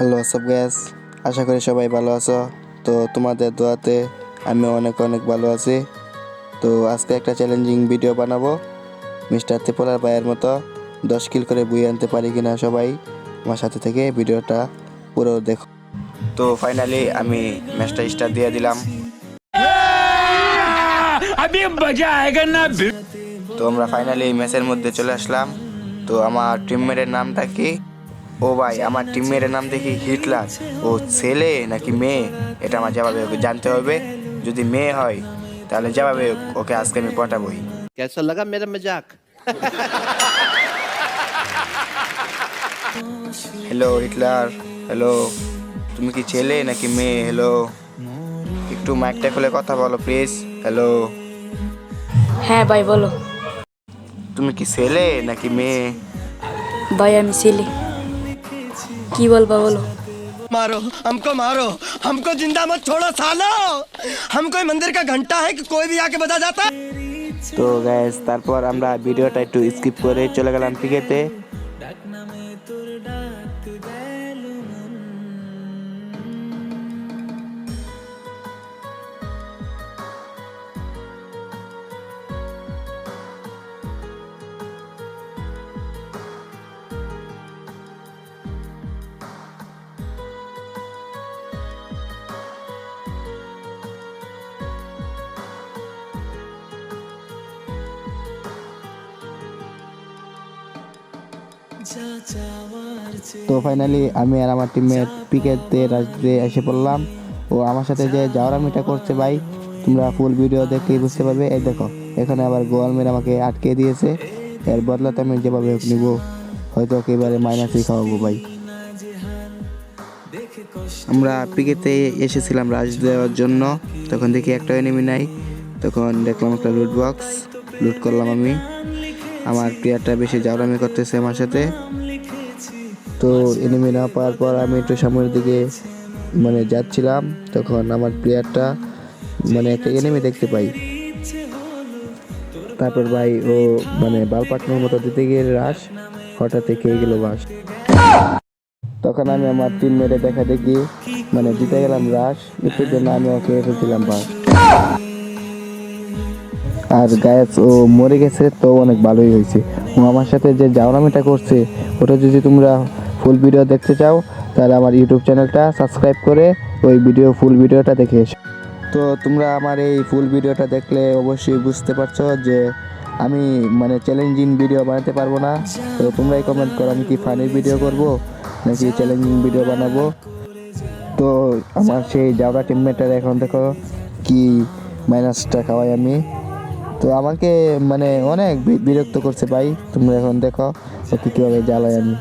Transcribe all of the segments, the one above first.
Hello সব gas আশা করি সবাই ভালো আছো। তো তোমাদের দোয়াতে আমি অনেক অনেক ভালো আছি। তো আজকে একটা চ্যালেঞ্জিং ভিডিও বানাবো। মিস্টার ত্রিপোলার ভাইয়ের মতো দশ কিল করে বই আনতে পারি কিনা সবাই আমার সাথে থেকে ভিডিওটা পুরো দেখো। তো ফাইনালি আমি ম্যাচটা স্টার দিয়ে দিলাম। তো আমরা ফাইনালি ম্যাচের মধ্যে চলে আসলাম। তো আমার টিমমেটের নামটা কি? ও ভাই আমার টিমমেটের নাম দেখি হিটলার। ও ছেলে নাকি মেয়ে? এটা আমার জবাবে ওকে জানতে হবে। যদি মেয়ে হয় তাহলে জবাবে ওকে আজকে আমি পটাবই কেসা লাগা মেরা মজাক হ্যালো হিটলার। হ্যালো তুমি কি ছেলে নাকি মেয়ে? হ্যালো একটু মাইকটা খুলে কথা বলো প্লিজ হ্যালো হ্যাঁ ভাই বলো। তুমি কি ছেলে নাকি মেয়ে? ভাই আমি ছেলে। কি বলবা বলো मारो हमको मारो हमको जिंदा मत छोड़ो सालो हम कोई मंदिर का घंटा है कि कोई भी आके बजा जाता है তো গ্যাস তারপর আমরা ভিডিওটা একটু স্কিপ করে চলে গেলাম ক্রিকেটে তো ফাইনালি আমি আর আমার টিমের পিকেতে রাজতে এসে পড়লাম। ও আমার সাথে যে জাওরামিটা করছে ভাই, তোমরা ফুল ভিডিও দেখলেই বুঝতে পারবে। এই দেখো, এখানে আবার গোয়াল মেরে আমাকে আটকে দিয়েছে। এর বদলাতে আমি যেভাবে নিবো, হয়তো একেবারে মাইনাসই খাওয়াবো ভাই। আমরা পিকেতে এসেছিলাম রাজ দেওয়ার জন্য। তখন দেখি একটা এনিমি নাই। তখন দেখলাম একটা লুট বক্স লুট করলাম আমি। আমার প্লেয়ারটা বেশি জাউরামি করতেছে আমার সাথে। তো এনিমি না পাওয়ার পর আমি একটু সামনের দিকে মানে যাচ্ছিলাম, তখন আমার প্লেয়ারটা মানে একটা এনিমি দেখতে পাই। তারপর ভাই ও মানে বাল পাকনোর মতো দিতে গিয়ে রাস হঠাৎ খেয়ে গেল বাস। তখন আমি আমার টিম মেরে দেখা দেখি মানে দিতে গেলাম রাস একটু জন্য আমি ওকে ফেলছিলাম বাস। আর গায়েস ও মরে গেছে, তো অনেক ভালোই হয়েছে। ও আমার সাথে যে জাউরামিটা করছে, ওটা যদি তোমরা ফুল ভিডিও দেখতে চাও, তাহলে আমার ইউটিউব চ্যানেলটা সাবস্ক্রাইব করে ওই ভিডিও ফুল ভিডিওটা দেখে এসো। তো তোমরা আমার এই ফুল ভিডিওটা দেখলে অবশ্যই বুঝতে পারছ যে আমি মানে চ্যালেঞ্জিং ভিডিও বানাতে পারব না। তো তোমরাই কমেন্ট করো, আমি কি ফানির ভিডিও করব, নাকি চ্যালেঞ্জিং ভিডিও বানাবো? তো আমার সেই জাউরা টিমমেটার এখন দেখো, কি মাইনাসটা খাওয়াই আমি। তো আমাকে মানে অনেক বি- বিরক্ত করছে ভাই তোমরা এখন দেখো ওকে কীভাবে জ্বালাই আমি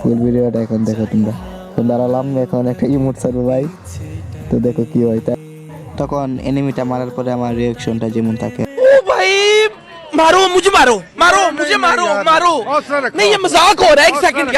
ফুল ভিডিওটা এখন দেখো তোমরা এখন দাঁড়ালাম এখন একটা ইমোট ছাড়বো ভাই তো দেখো কি হয় তা তখন এনিমিটা মারার পরে আমার রিয়াকশনটা যেমন থাকে ओ भाई मारो मुझे मारो मारो मुझे मारो मारो नहीं ये मजाक हो रहा है एक सेकंड